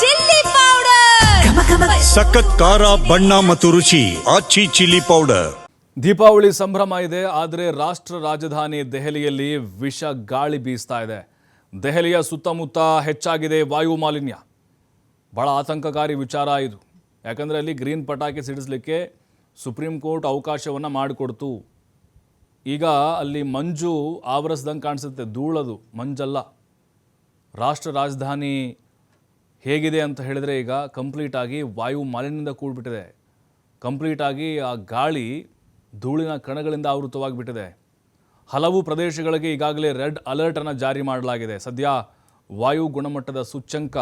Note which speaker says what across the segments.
Speaker 1: Chilli powder.
Speaker 2: ಸಖತ್ ಖಾರ ಬಣ್ಣ ಮತ್ತು ರುಚಿ ಆಚಿ ಚಿಲ್ಲಿ ಪೌಡರ್.
Speaker 3: ದೀಪಾವಳಿ ಸಂಭ್ರಮ ಇದೆ ಆದರೆ ರಾಷ್ಟ್ರ ರಾಜಧಾನಿ ದೆಹಲಿಯಲ್ಲಿ ವಿಷ ಗಾಳಿ ಬೀಸ್ತಾ ಇದೆ. ದೆಹಲಿಯ ಸುತ್ತಮುತ್ತ ಹೆಚ್ಚಾಗಿದೆ ವಾಯು ಮಾಲಿನ್ಯ. ಬಹಳ ಆತಂಕಕಾರಿ ವಿಚಾರ ಇದು. ಯಾಕಂದರೆ ಅಲ್ಲಿ ಗ್ರೀನ್ ಪಟಾಕಿ ಸಿಡಿಸಲಿಕ್ಕೆ ಸುಪ್ರೀಂ ಕೋರ್ಟ್ ಅವಕಾಶವನ್ನು ಮಾಡಿಕೊಡ್ತು. ಈಗ ಅಲ್ಲಿ ಮಂಜು ಆವರಿಸ್ದಂಗೆ ಕಾಣಿಸುತ್ತೆ ಧೂಳದು ಮಂಜಲ್ಲ. ರಾಷ್ಟ್ರ ರಾಜಧಾನಿ ಹೇಗಿದೆ ಅಂತ ಹೇಳಿದರೆ ಈಗ ಕಂಪ್ಲೀಟಾಗಿ ವಾಯು ಮಾಲಿನ್ಯದಿಂದ ಕೂಡಿಬಿಟ್ಟಿದೆ. ಕಂಪ್ಲೀಟಾಗಿ ಆ ಗಾಳಿ ಧೂಳಿನ ಕಣಗಳಿಂದ ಆವೃತವಾಗಿಬಿಟ್ಟಿದೆ. ಹಲವು ಪ್ರದೇಶಗಳಿಗೆ ಈಗಾಗಲೇ ರೆಡ್ ಅಲರ್ಟನ್ನು ಜಾರಿ ಮಾಡಲಾಗಿದೆ. ಸದ್ಯ ವಾಯು ಗುಣಮಟ್ಟದ ಸೂಚ್ಯಂಕ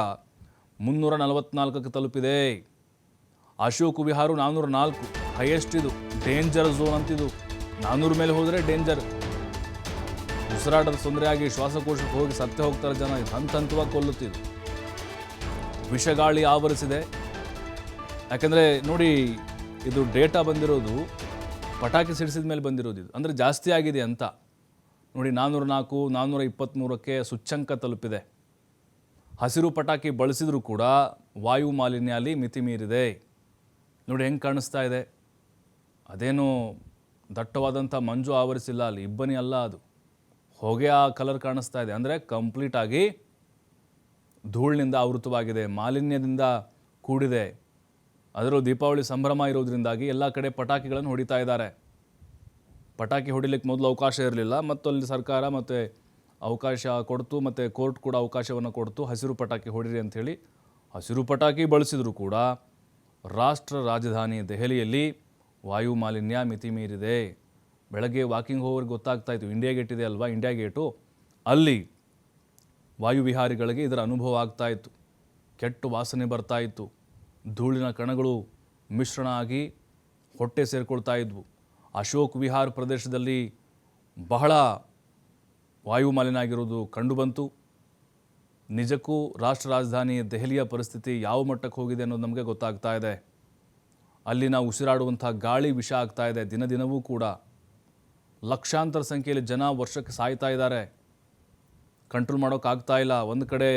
Speaker 3: ಮುನ್ನೂರ ನಲವತ್ನಾಲ್ಕಕ್ಕೆ ತಲುಪಿದೆ. ಅಶೋಕ್ ವಿಹಾರು ನಾನ್ನೂರ ನಾಲ್ಕು ಹೈಯೆಸ್ಟ್ ಇದು. ಡೇಂಜರ್ ಝೋನ್ ಅಂತಿದು. ನಾನ್ನೂರ ಮೇಲೆ ಹೋದರೆ ಡೇಂಜರ್ ಉಸಿರಾಟದ ತೊಂದರೆಯಾಗಿ ಶ್ವಾಸಕೋಶಕ್ಕೆ ಹೋಗಿ ಸತ್ತೆ ಹೋಗ್ತಾರೆ ಜನ. ಹಂತ ಹಂತವಾಗಿ ಕೊಲ್ಲುತ್ತಿದ್ದು ವಿಷಗಾಳಿ ಆವರಿಸಿದೆ. ಯಾಕಂದರೆ ನೋಡಿ, ಇದು ಡೇಟಾ ಬಂದಿರೋದು ಪಟಾಕಿ ಸಿಡಿಸಿದ ಮೇಲೆ ಬಂದಿರೋದು ಇದು. ಅಂದರೆ ಜಾಸ್ತಿ ಆಗಿದೆ ಅಂತ. ನೋಡಿ ನಾನ್ನೂರ ನಾಲ್ಕು ನಾನ್ನೂರ ಇಪ್ಪತ್ತ್ಮೂರಕ್ಕೆ ಸುಚ್ಚಂಕ ತಲುಪಿದೆ. ಹಸಿರು ಪಟಾಕಿ ಬಳಸಿದರೂ ಕೂಡ ವಾಯು ಮಾಲಿನ್ಯ ಅಲ್ಲಿ ಮಿತಿ ಮೀರಿದೆ ನೋಡಿ, ಹೆಂಗೆ ಕಾಣಿಸ್ತಾ ಇದೆ. ಅದೇನು ದಟ್ಟವಾದಂಥ ಮಂಜು ಆವರಿಸಿಲ್ಲ, ಅಲ್ಲಿ ಇಬ್ಬನಿ ಅಲ್ಲ ಅದು. ಹೊಗೆ ಆ ಕಲರ್ ಕಾಣಿಸ್ತಾ ಇದೆ. ಅಂದರೆ ಕಂಪ್ಲೀಟಾಗಿ ಧೂಳಿನಿಂದ ಆವೃತವಾಗಿದೆ, ಮಾಲಿನ್ಯದಿಂದ ಕೂಡಿದೆ. ಅದರಲ್ಲೂ ದೀಪಾವಳಿ ಸಂಭ್ರಮ ಇರೋದ್ರಿಂದಾಗಿ ಎಲ್ಲ ಕಡೆ ಪಟಾಕಿಗಳನ್ನು ಹೊಡಿತಾ ಇದ್ದಾರೆ. ಪಟಾಕಿ ಹೊಡಿಲಿಕ್ಕೆ ಮೊದಲು ಅವಕಾಶ ಇರಲಿಲ್ಲ ಮತ್ತು ಅಲ್ಲಿ ಸರ್ಕಾರ ಮತ್ತು ಅವಕಾಶ ಕೊಡ್ತು, ಮತ್ತು ಕೋರ್ಟ್ ಕೂಡ ಅವಕಾಶವನ್ನು ಕೊಡ್ತು. ಹಸಿರು ಪಟಾಕಿ ಹೊಡಿರಿ ಅಂಥೇಳಿ ಹಸಿರು ಪಟಾಕಿ ಬಳಸಿದರೂ ಕೂಡ ರಾಷ್ಟ್ರ ರಾಜಧಾನಿ ದೆಹಲಿಯಲ್ಲಿ ವಾಯು ಮಾಲಿನ್ಯ ಮಿತಿ ಮೀರಿದೆ. ಬೆಳಗ್ಗೆ ವಾಕಿಂಗ್ ಹೋಗೋರಿಗೆ ಗೊತ್ತಾಗ್ತಾ ಇತ್ತು, ಇಂಡಿಯಾ ಗೇಟ್ ಇದೆ ಅಲ್ವಾ, ಇಂಡಿಯಾ ಗೇಟು. ಅಲ್ಲಿ ವಾಯು ವಿಹಾರಿಗಳಿಗೆ ಇದರ ಅನುಭವ ಆಗ್ತಾ ಇತ್ತು. ಕೆಟ್ಟ ವಾಸನೆ ಬರ್ತಾ ಇತ್ತು. ಧೂಳಿನ ಕಣಗಳು ಮಿಶ್ರಣ ಆಗಿ ಹೊಟ್ಟೆ ಸೇರಿಕೊಳ್ತಾ ಇದ್ವು. ಅಶೋಕ್ ವಿಹಾರ್ ಪ್ರದೇಶದಲ್ಲಿ ಬಹಳ ವಾಯು ಮಾಲಿನ್ಯ ಆಗಿರೋದು ಕಂಡುಬಂತು. ನಿಜಕ್ಕೂ ರಾಷ್ಟ್ರ ರಾಜಧಾನಿ ದೆಹಲಿಯ ಪರಿಸ್ಥಿತಿ ಯಾವ ಮಟ್ಟಕ್ಕೆ ಹೋಗಿದೆ ಅನ್ನೋದು ನಮಗೆ ಗೊತ್ತಾಗ್ತಾ ಇದೆ. ಅಲ್ಲಿನ ಉಸಿರಾಡುವಂಥ ಗಾಳಿ ವಿಷ ಆಗ್ತಾ ಇದೆ ದಿನ ದಿನವೂ ಕೂಡ. ಲಕ್ಷಾಂತರ ಸಂಖ್ಯೆಯಲ್ಲಿ ಜನ ವರ್ಷಕ್ಕೆ ಸಾಯ್ತಾ ಇದ್ದಾರೆ. ಕಂಟ್ರೋಲ್ ಮಾಡೋಕ್ಕಾಗ್ತಾ ಇಲ್ಲ. ಒಂದು ಕಡೆ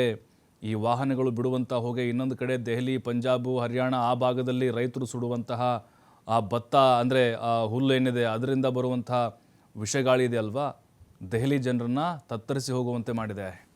Speaker 3: ಈ ವಾಹನಗಳು ಬಿಡುವಂಥ ಹೊಗೆ, ಇನ್ನೊಂದು ಕಡೆ ದೆಹಲಿ, ಪಂಜಾಬು, ಹರಿಯಾಣ ಆ ಭಾಗದಲ್ಲಿ ರೈತರು ಸುಡುವಂತಹ ಆ ಭತ್ತ ಅಂದರೆ ಆ ಹುಲ್ಲು ಏನಿದೆ, ಅದರಿಂದ ಬರುವಂತಹ ವಿಷಗಾಳಿ ಇದೆ ಅಲ್ವಾ? ದೆಹಲಿ ಜನರನ್ನು ತತ್ತರಿಸಿ ಹೋಗುವಂತೆ ಮಾಡಿದೆ.